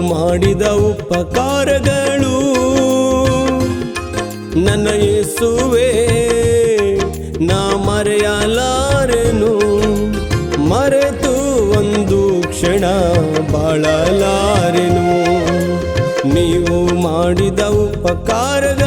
ಮಾಡಿದ ಉಪಕಾರಗಳು ನನ್ನ ಯೇಸುವೆ ನಾ ಮರೆಯಲಾರೆನು. ಮರೆತು ಒಂದು ಕ್ಷಣ ಬಾಳಲಾರೆನು. ನೀವು ಮಾಡಿದ ಉಪಕಾರಗಳು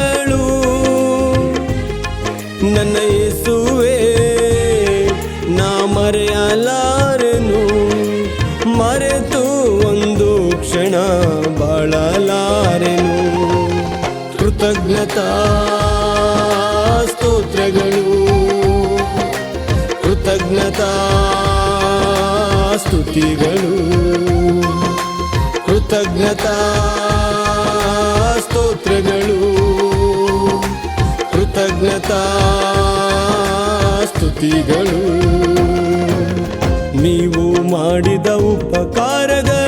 ಬಾಳಲಾರೆನು? ಕೃತಜ್ಞತಾ ಸ್ತೋತ್ರಗಳು. ಕೃತಜ್ಞತಾ ಸ್ತುತಿಗಳು. ಕೃತಜ್ಞತಾ ಸ್ತೋತ್ರಗಳು. ಕೃತಜ್ಞತಾ ಸ್ತುತಿಗಳು. ನೀವು ಮಾಡಿದ ಉಪಕಾರಗಳು.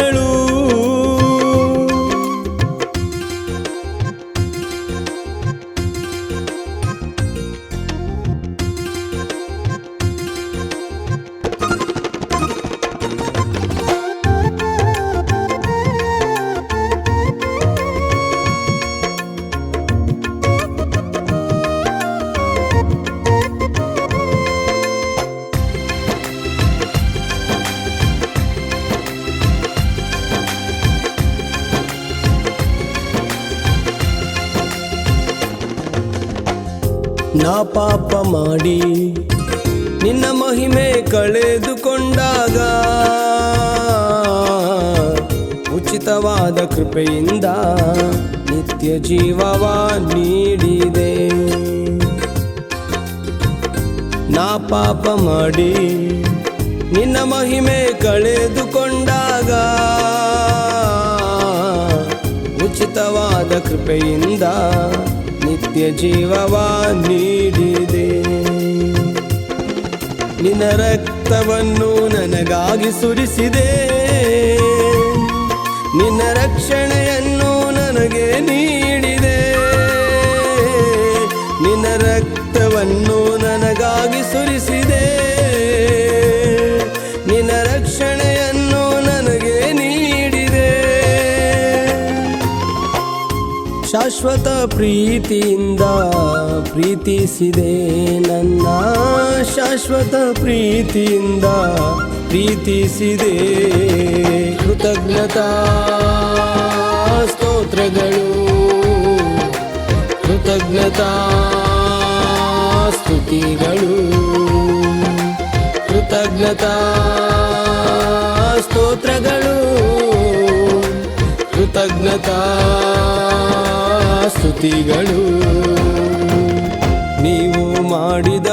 ನಾ ಪಾಪ ಮಾಡಿ ನಿನ್ನ ಮಹಿಮೆ ಕಳೆದುಕೊಂಡಾಗ ಉಚಿತವಾದ ಕೃಪೆಯಿಂದ ನಿತ್ಯ ಜೀವವ ನೀಡಿದೆ. ನಾ ಪಾಪ ಮಾಡಿ ನಿನ್ನ ಮಹಿಮೆ ಕಳೆದುಕೊಂಡಾಗ ಉಚಿತವಾದ ಕೃಪೆಯಿಂದ ನಿತ್ಯ ಜೀವವ ನೀಡಿದೆ. ನಿನ್ನ ರಕ್ತವನ್ನು ನನಗಾಗಿ ಸುರಿಸಿದೆ. ನಿನ್ನ ರಕ್ಷಣೆಯನ್ನು ನನಗೆ ನೀಡಿದೆ. ನಿನ್ನ ರಕ್ತವನ್ನು ಶಾಶ್ವತ ಪ್ರೀತಿಯಿಂದ ಪ್ರೀತಿಸಿದೆ ನನ್ನ. ಶಾಶ್ವತ ಪ್ರೀತಿಯಿಂದ ಪ್ರೀತಿಸಿದೆ. ಕೃತಜ್ಞತಾ ಸ್ತೋತ್ರಗಳು. ಕೃತಜ್ಞತಾ ಸ್ತುತಿಗಳು. ಕೃತಜ್ಞತಾ ಸ್ತೋತ್ರಗಳು. ಕೃತಜ್ಞತಾ ಸ್ತುತಿಗಳು ನೀವು ಮಾಡಿದ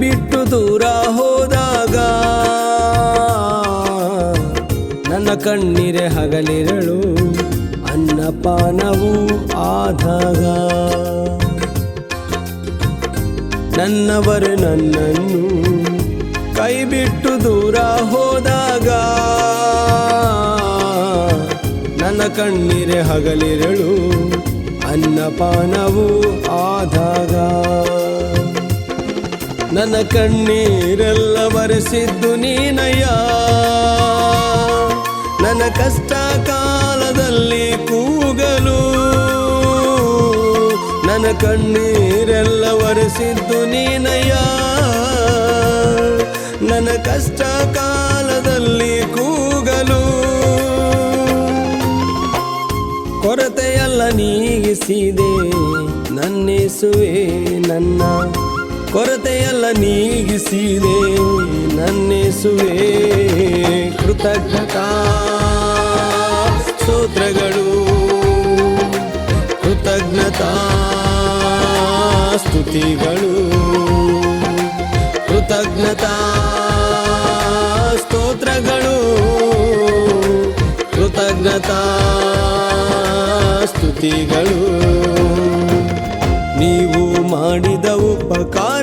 ಬಿಟ್ಟು ದೂರ ಹೋದಾಗ ನನ್ನ ಕಣ್ಣೀರೆ ಹಗಲಿರಳು ಅನ್ನಪಾನವು ಆದಾಗ ನನ್ನವರು ನನ್ನನ್ನು ಕೈ ಬಿಟ್ಟು ದೂರ ಹೋದಾಗ ನನ್ನ ಕಣ್ಣೀರೆ ಹಗಲಿರಳು ಅನ್ನಪಾನವು ಆದಾಗ ನನ್ನ ಕಣ್ಣೀರೆಲ್ಲ ಬರೆಸಿದ್ದು ನೀನಯ್ಯ. ನನ್ನ ಕಷ್ಟ ಕಾಲದಲ್ಲಿ ಕೂಗಲು ನನ್ನ ಕಣ್ಣೀರೆಲ್ಲ ಒರೆಸಿದ್ದು ನೀನಯ್ಯ. ನನ್ನ ಕಷ್ಟ ಕಾಲದಲ್ಲಿ ಕೂಗಲು ಕೊರತೆಯಲ್ಲ ನೀಗಿಸಿದೆ. ನನ್ನಿಸುವೆ ನನ್ನ ಕೊರತೆಯೆಲ್ಲ ನೀಗಿಸಿದೆ ನನ್ನೆಸುವೆ. ಕೃತಜ್ಞತಾ ಸ್ತೋತ್ರಗಳು. ಕೃತಜ್ಞತಾ ಸ್ತುತಿಗಳು. ಕೃತಜ್ಞತಾ ಸ್ತೋತ್ರಗಳು. ಕೃತಜ್ಞತಾ ಸ್ತುತಿಗಳು. ನೀವು ಮಾಡಿದ ಉಪಕಾರಗಳು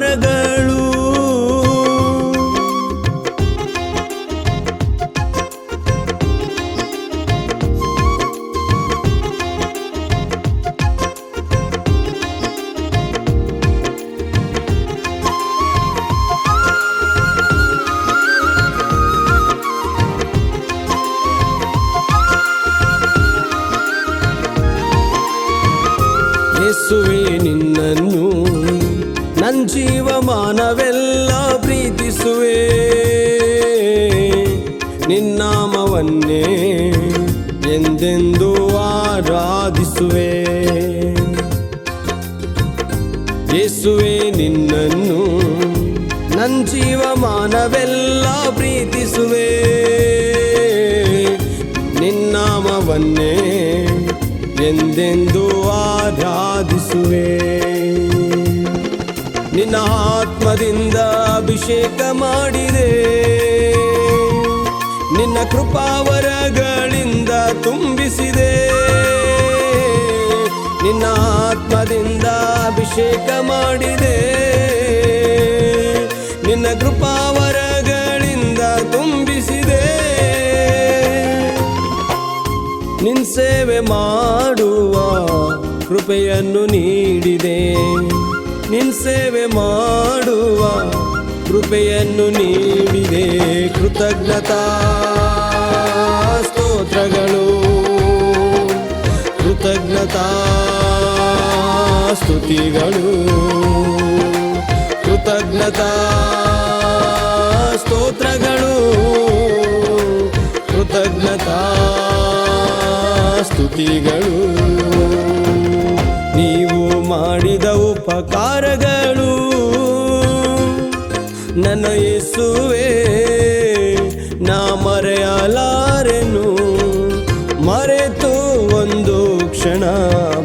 ನನ್ನ ಜೀವಮಾನವೆಲ್ಲ ಪ್ರೀತಿಸುವೆ. ನಿನ್ನಾಮವನ್ನೇ ಎಂದೆಂದು ಆರಾಧಿಸುವೆ. ಯೇಸುವೆ ನಿನ್ನನ್ನು ನನ್ನ ಜೀವಮಾನವೆಲ್ಲ ಪ್ರೀತಿಸುವೆ. ನಿನ್ನಾಮವನ್ನೇ ಎಂದೆಂದು ಆರಾಧಿಸುವೆ. ನಿನ್ನ ಆತ್ಮದಿಂದ ಅಭಿಷೇಕ ಮಾಡಿದೆ. ನಿನ್ನ ಕೃಪಾವರಗಳಿಂದ ತುಂಬಿಸಿದೆ. ನಿನ್ನ ಆತ್ಮದಿಂದ ಅಭಿಷೇಕ ಮಾಡಿದೆ. ನಿನ್ನ ಕೃಪಾವರಗಳಿಂದ ತುಂಬಿಸಿದೆ. ನಿನ್ ಸೇವೆ ಮಾಡುವ ಕೃಪೆಯನ್ನು ನೀಡಿದೆ. ನಿನ್ ಸೇವೆ ಮಾಡುವ ಕೃಪೆಯನ್ನು ನೀಡಿದೆ. ಕೃತಜ್ಞತಾ ಸ್ತೋತ್ರಗಳು. ಕೃತಜ್ಞತಾ ಸ್ತುತಿಗಳು. ಕೃತಜ್ಞತಾ ಸ್ತೋತ್ರಗಳು. ಕೃತಜ್ಞತಾ ಸ್ತುತಿಗಳು. ಮಾಡಿದ ಉಪಕಾರಗಳು ನನ್ನ ಯೇಸುವೆ, ನಾ ಮರೆಯಲಾರೆನು? ಮರೆತು ಒಂದು ಕ್ಷಣ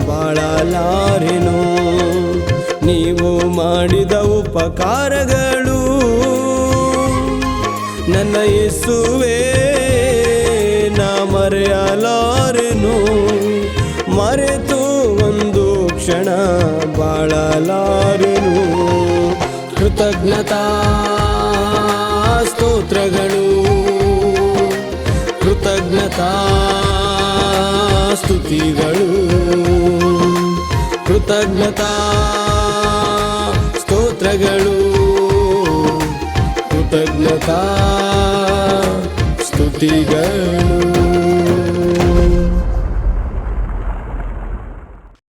ಬಾಳಲಾರೆನು? ನೀವು ಮಾಡಿದ ಉಪಕಾರಗಳು ನನ್ನ ಯೇಸುವೆ, ನಾ ಮರೆಯಲಾರೆನು? ಮರೆತು ಕ್ಷಣ ಬಾಳಲಾರೆನು. ಕೃತಜ್ಞತಾ ಸ್ತೋತ್ರಗಳು. ಕೃತಜ್ಞತಾ ಸ್ತುತಿಗಳು. ಕೃತಜ್ಞತಾ ಸ್ತೋತ್ರಗಳು. ಕೃತಜ್ಞತಾ ಸ್ತುತಿಗಳು.